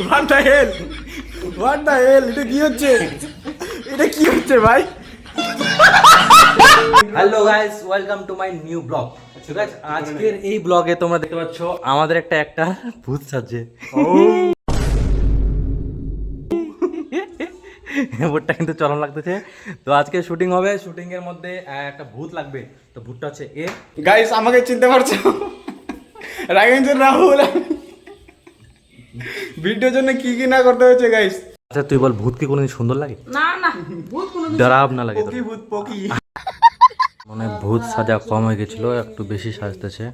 What the hell what the hell এটা কি হচ্ছে? এটা কি হচ্ছে ভাই? Hello guys welcome to my new blog আজকের এই ব্লগে তোমরা দেখতে পাচ্ছ আমাদের একটা একটা ভূত সাজছে। ভূতটা কিন্তু চরম লাগতেছে। তো আজকে শুটিং হবে শুটিং এর মধ্যে একটা ভূত লাগবে। তো ভূতটা হচ্ছে এ। গাইস আমাকে চিনতে পারছ? রাগেন্দ্র রাহুল ভিডিওর জন্য কি কি না করতে হয়েছে গাইস আচ্ছা তুই বল ভূত কি কোনোদিন সুন্দর লাগে না না ভূত কোনো ডরাব না লাগে তোর? পকি ভূত পকি মানে ভূত সাজা কম হয়ে গেছিল একটু বেশি সাজতেছে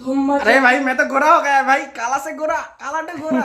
তোমার अरे भाई मैं तो गोरा हो गया भाई काला से गोरा काला से गोरा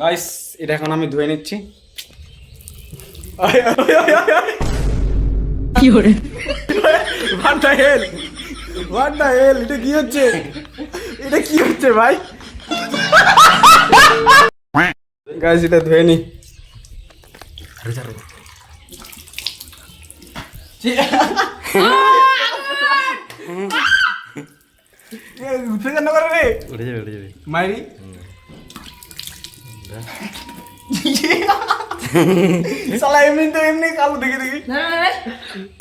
গাইস এটা এখন আমি ধুয়ে নিচ্ছি। কি করে what the hell what the hell এটা কি হচ্ছে? এটা কি হচ্ছে ভাই? গাইস এটা ধুয়ে নি। এ, উঠে কেন করে রে। উঠে যাবে উঠে যাবে। মাইরি। সালা এমনি তো এমনি কালো দেখি দেখি।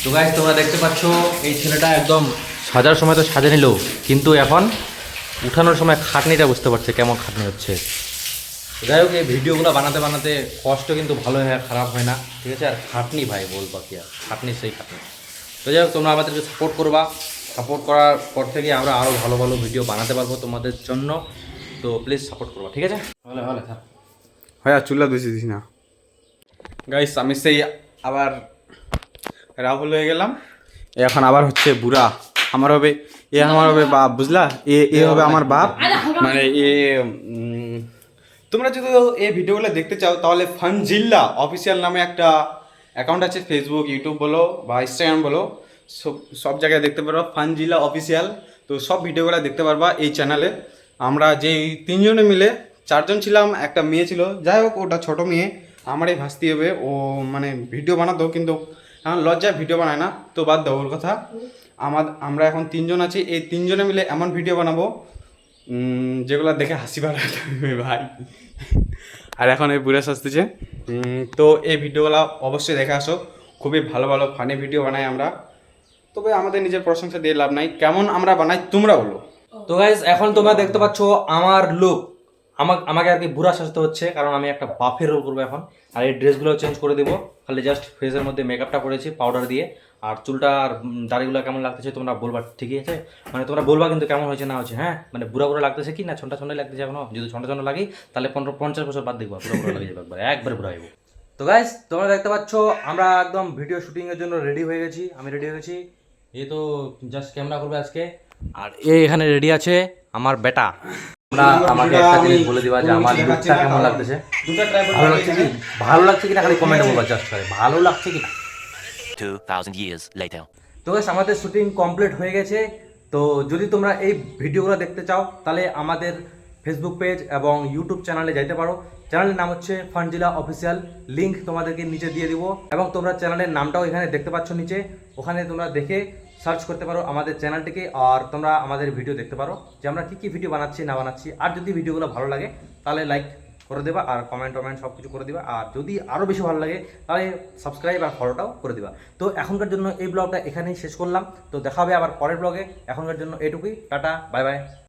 তো গাইস তোমরা দেখতে পাচ্ছ এই ছেলেটা একদম সাজার সময় তো সাজে নিল কিন্তু এখন উঠানোর সময় খাটনিটা বুঝতে পারছে কেমন খাটনি হচ্ছে। যাই হোক এই ভিডিওগুলো বানাতে বানাতে কষ্ট কিন্তু ভালো হয় খারাপ হয় না ঠিক আছে? আর খাটনি ভাই বলব কি আর খাটনি সেই খাটনি। তো যাই হোক তোমরা আমাদেরকে সাপোর্ট করবা। সাপোর্ট করার পর থেকে আমরা আরও ভালো ভালো ভিডিও বানাতে পারব তোমাদের জন্য। তো প্লিজ সাপোর্ট করব ঠিক আছে? ভালো ভালো থাক। হয় আর চুলা বেশি দিস না। গাইস আমি সেই আবার রাহুল হয়ে গেলাম। এ এখন আবার হচ্ছে বুড়া। আমার হবে এ আমার হবে বাপ বুঝলা? এ এ হবে আমার বাপ। মানে এ তোমরা যদি এই ভিডিওগুলো দেখতে চাও তাহলে ফানজিল্লা অফিসিয়াল নামে একটা অ্যাকাউন্ট আছে ফেসবুক ইউটিউব বলো বা ইনস্টাগ্রাম বলো। সব সব জায়গায় দেখতে পারবা ফানজিল্লা অফিসিয়াল তো সব ভিডিওগুলো দেখতে পারবা এই চ্যানেলে আমরা যেই তিনজনে মিলে, চারজন ছিলাম, একটা মেয়ে ছিল। যাই হোক, ওটা ছোট মেয়ে। আমারই ভাসতে হবে। ও মানে ভিডিও বানাতো, কিন্তু লজ্জায় ভিডিও বানায় না। তো বাদ দাও ওর কথা। আমার, আমরা এখন তিনজন আছি। এই তিনজনে মিলে এমন ভিডিও বানাবো যেগুলো দেখে হাসি পাবে। ভাই। আর এখন এই বুড়ে সাজতেছে তো এই ভিডিওগুলো অবশ্যই দেখে আসো। খুবই ভালো ভালো ফানি ভিডিও বানাই আমরা। তবে আমাদের নিজের প্রশংসা দিয়ে লাভ নাই। কেমন আমরা বানাই তোমরা বলো। তো গাইজ এখন তোমরা দেখতে পাচ্ছ আমার লুক আমাকে আমাকে আর কি বুড়া সাজতে হচ্ছে, কারণ আমি একটা বাফের রোল করব এখন। আর এই ড্রেসগুলো চেঞ্জ করে দেবো। খালি জাস্ট ফেসের মধ্যে মেকআপটা করেছি পাউডার দিয়ে। আর চুলটা আর দাড়িগুলো কেমন লাগতেছে তোমরা বলবা, ঠিকই আছে? মানে তোমরা বলবা কিন্তু কেমন হয়েছে, না হচ্ছে হ্যাঁ? মানে বুড়া বুড়া লাগতেছে কি, না ছন্টা ছন্টা লাগতেছে এখনও? যদি ছন্টা ছন্টা লাগি, তাহলে পনেরো পঞ্চাশ বছর বাদ দেখব, বুড়া বুড়া লাগে যাবে একবার একবার বুড়া হইব তো গাইজ তোমরা দেখতে পাচ্ছ, আমরা একদম ভিডিও শুটিংয়ের জন্য রেডি হয়ে গেছি। আমি রেডি হয়ে গেছি। এই তো জাস্ট ক্যামেরা করবে আজকে। আর এ এখানে রেডি আছে আমার বেটা। আমরা আমাকে একটা জিনিস বলে দিবা যে আমার লুকটা কেমন লাগতেছে। ভালো লাগছে কি? ভালো লাগছে কিনা খালি কমেন্টে বলবা জাস্ট করে। ভালো লাগছে কিনা? 2,000 years later. তো guys, আমাদের শুটিং কমপ্লিট হয়ে গেছে। তো যদি তোমরা এই ভিডিওগুলো দেখতে চাও তাহলে আমাদের ফেসবুক পেজ এবং ইউটিউব চ্যানেলে যাইতে পারো। চ্যানেলের নাম হচ্ছে ফানজিলা অফিসিয়াল লিংক তোমাদেরকে নিচে দিয়ে দিব। এবং তোমরা চ্যানেলের নামটাও এখানে দেখতে পাচ্ছ নিচে। ওখানে তোমরা দেখে সার্চ করতে পারো আমাদের চ্যানেলটিকে আর তোমরা আমাদের ভিডিও দেখতে পারো যে আমরা কী কী ভিডিও বানাচ্ছি, না বানাচ্ছি। আর যদি ভিডিওগুলো ভালো লাগে, তাহলে লাইক করে দেবা আর কমেন্ট টমেন্ট সব কিছু করে দেবা। আর যদি আরও বেশি ভালো লাগে, তাহলে সাবস্ক্রাইব আর ফলোটাও করে দেবা। তো এখনকার জন্য এই ব্লগটা এখানেই শেষ করলাম। তো দেখা হবে আবার পরের ব্লগে। এখনকার জন্য এটুকুই। Tata bye bye